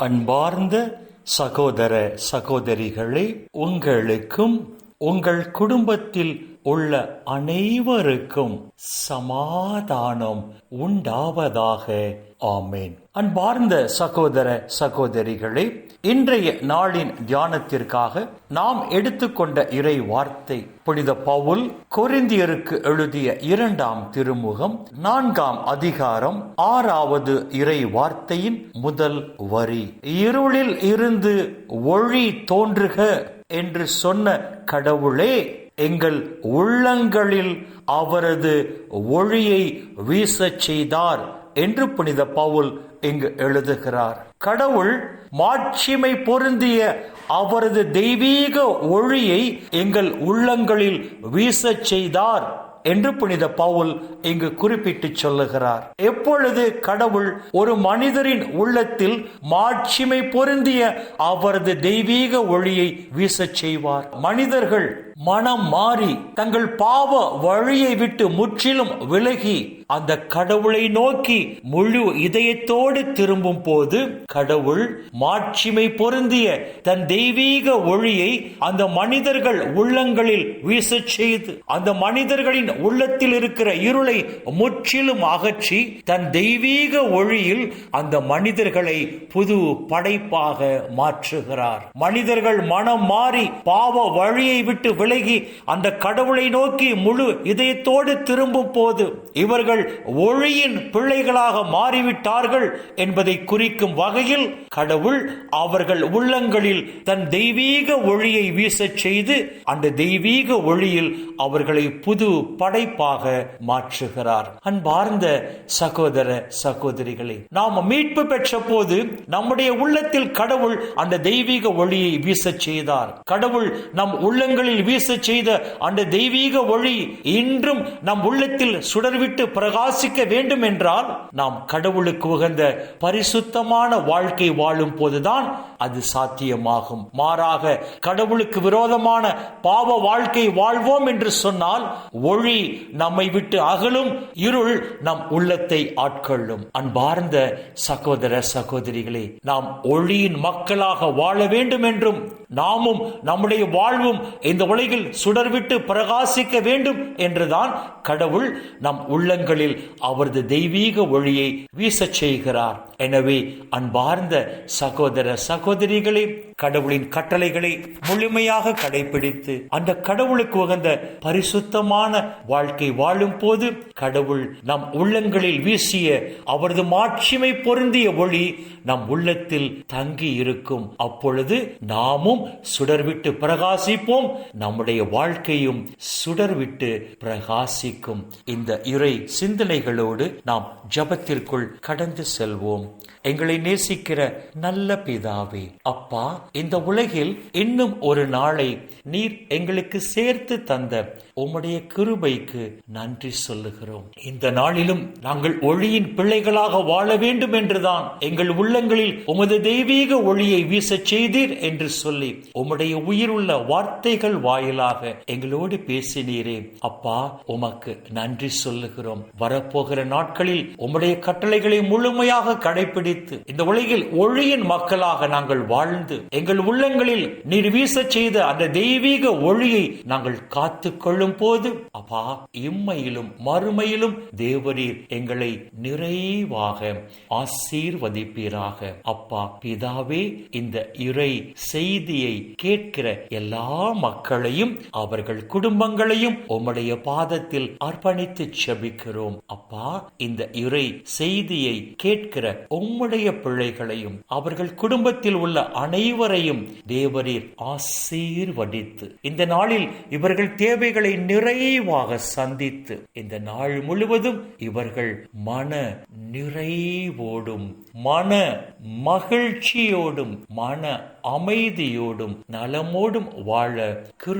அன்பார்ந்த சகோதர சகோதரிகளே உங்களுக்கும் உங்கள் குடும்பத்தில் உள்ள அனைவருக்கும் சமாதானம் உண்டாவதாக. ஆமேன். அன்பார்ந்த சகோதர சகோதரிகளே இன்றைய நாளின் தியானத்திற்காக நாம் எடுத்துக்கொண்ட இறை வார்த்தை புனித பவுல் கொரிந்தியருக்கு எழுதிய இரண்டாம் திருமுகம் நான்காம் அதிகாரம் ஆறாவது இறை வார்த்தையின் முதல் வரி. இருளில் இருந்து ஒளி தோன்றுக என்று சொன்ன கடவுளே எங்கள் உள்ளங்களில் அவரது ஒளியை வீசச் செய்தார் என்று புனித பவுல் இங்கு எழுதுகிறார். கடவுள் மாட்சிமை பொருந்திய அவரது தெய்வீக ஒளியை எங்கள் உள்ளங்களில் வீசச் செய்தார் என்று புனித பவுல் இங்கு குறிப்பிட்டு சொல்லுகிறார். எப்பொழுது கடவுள் ஒரு மனிதரின் உள்ளத்தில் மாட்சிமை பொருந்திய அவரது தெய்வீக ஒளியை வீசச் செய்வார்? மனிதர்கள் மனம் மாறி தங்கள் பாவ வழியை விட்டு முற்றிலும் விலகி அந்த கடவுளை நோக்கி முழு இதயத்தோடு திரும்பும் போது கடவுள் மாட்சிமை பொருந்திய தன் தெய்வீக ஒளியை அந்த மனிதர்கள் உள்ளங்களில் வீசச் செய்து அந்த மனிதர்களின் உள்ளத்தில் இருக்கிற இருளை முற்றிலும் அகற்றி தன் தெய்வீக ஒளியில் அந்த மனிதர்களை புது படைப்பாக மாற்றுகிறார். மனிதர்கள் மனம் மாறி பாவ வழியை விட்டு விலகி அந்த கடவுளை நோக்கி முழு இதயத்தோடு திரும்பும் போது இவர்கள் ஒளியின் பிள்ளைகளாக மாறிவிட்டார்கள் என்பதை குறிக்கும் வகையில் கடவுள் அவர்கள் உள்ளங்களில் தன் தெய்வீக ஒளியை வீசச் செய்து அந்த தெய்வீக ஒளியில் அவர்களை புது படைப்பாக மாற்றுகிறார். அன்பார்ந்த சகோதர சகோதரிகளை நாம் மீட்பு பெற்ற போது நம்முடைய உள்ளத்தில் கடவுள் அந்த தெய்வீக ஒளியை வீசச் செய்தார். கடவுள் நம் உள்ளங்களில் வீச செய்த அந்த தெய்வீக ஒளி இன்றும் நம் உள்ளத்தில் சுடர்விட்டு பிரகாசிக்க வேண்டும் என்றால் நாம் கடவுளுக்கு உகந்த பரிசுத்தமான வாழ்க்கை வாழும் போதுதான் அது சாத்தியமாகும். மாறாக கடவுளுக்கு விரோதமான பாவ வாழ்க்கை வாழ்வோம் என்று சொன்னால் ஒளி நம்மை விட்டு அகலும் இருள் நம் உள்ளத்தை ஆட்கொள்ளும். அன்பார்ந்த சகோதர சகோதரிகளே நாம் ஒளியின் மக்களாக வாழ வேண்டும் என்றும் நாமும் நம்முடைய வாழ்வும் இந்த உலக உலகில் சுடர்விட்டு பிரகாசிக்க வேண்டும் என்றுதான் கடவுள் நம் உள்ளங்களில் அவரது தெய்வீக ஒளியை வீசச் செய்கிறார். எனவே அன்பார்ந்த சகோதர சகோதரிகளே கடவுளின் கட்டளைகளை முழுமையாக கடைபிடித்து அந்த கடவுளுக்கு உகந்த பரிசுத்தமான வாழ்க்கை வாழும் போது கடவுள் நம் உள்ளங்களில் வீசிய அவரது மாட்சிமை பொருந்திய ஒளி நம் உள்ளத்தில் தங்கி இருக்கும் அப்பொழுது நாமும் சுடர்விட்டு பிரகாசிப்போம். நம் நம்முடைய வாழ்க்கையும் சுடர்விட்டு பிரகாசிக்கும். இந்த இறை சிந்தனைகளோடு நாம் ஜபத்திற்குள் கடந்து செல்வோம். எங்களை நேசிக்கிற நல்ல பிதாவே அப்பா இந்த உலகில் இன்னும் ஒரு நாளை நீர் எங்களுக்கு சேர்த்து தந்த உம்முடைய கிருபைக்கு நன்றி சொல்லுகிறோம். இந்த நாளிலும் நாங்கள் ஒளியின் பிள்ளைகளாக வாழ வேண்டும் என்றுதான் எங்கள் உள்ளங்களில் உமது தெய்வீக ஒளியை வீசச் செய்தீர் என்று சொல்லி உம்முடைய உயிருள்ள வார்த்தைகள் வாயிலாக எங்களோடு பேசினீரே. அப்பா உமக்கு நன்றி சொல்லுகிறோம். வரப்போகிற நாட்களில் உம்முடைய கட்டளைகளை முழுமையாக கடைபிடித்து இந்த உலகில் ஒளியின் மக்களாக நாங்கள் வாழ்ந்து எங்கள் உள்ளங்களில் நீர் வீச செய்த அந்த தெய்வீக ஒளியை நாங்கள் காத்து கொள்ளும் போது அப்பா இம்மையிலும் மறுமையிலும் தேவரீர் எங்களை நிறைவாக ஆசீர்வதிப்பீராக. அப்பா பிதாவே இந்த இறை செய்தியை கேட்கிற எல்லா மக்களையும் அவர்கள் குடும்பங்களையும் உம்முடைய பாதத்தில் அர்ப்பணித்து செபிக்கிறோம். அப்பா இந்த இறை செய்தியை கேட்கிற உம்முடைய பிள்ளைகளையும் அவர்கள் குடும்பத்தில் உள்ள அனைவரையும் தேவரீர் ஆசீர்வதித்து இந்த நாளில் இவர்கள் தேவைகளை நிறைவாக சந்தித்து இந்த நாள் முழுவதும் இவர்கள் மன நிறைவோடும் மன மகிழ்ச்சியோடும் மன அமைதியோடும் நலமோடும் வாழ கிரு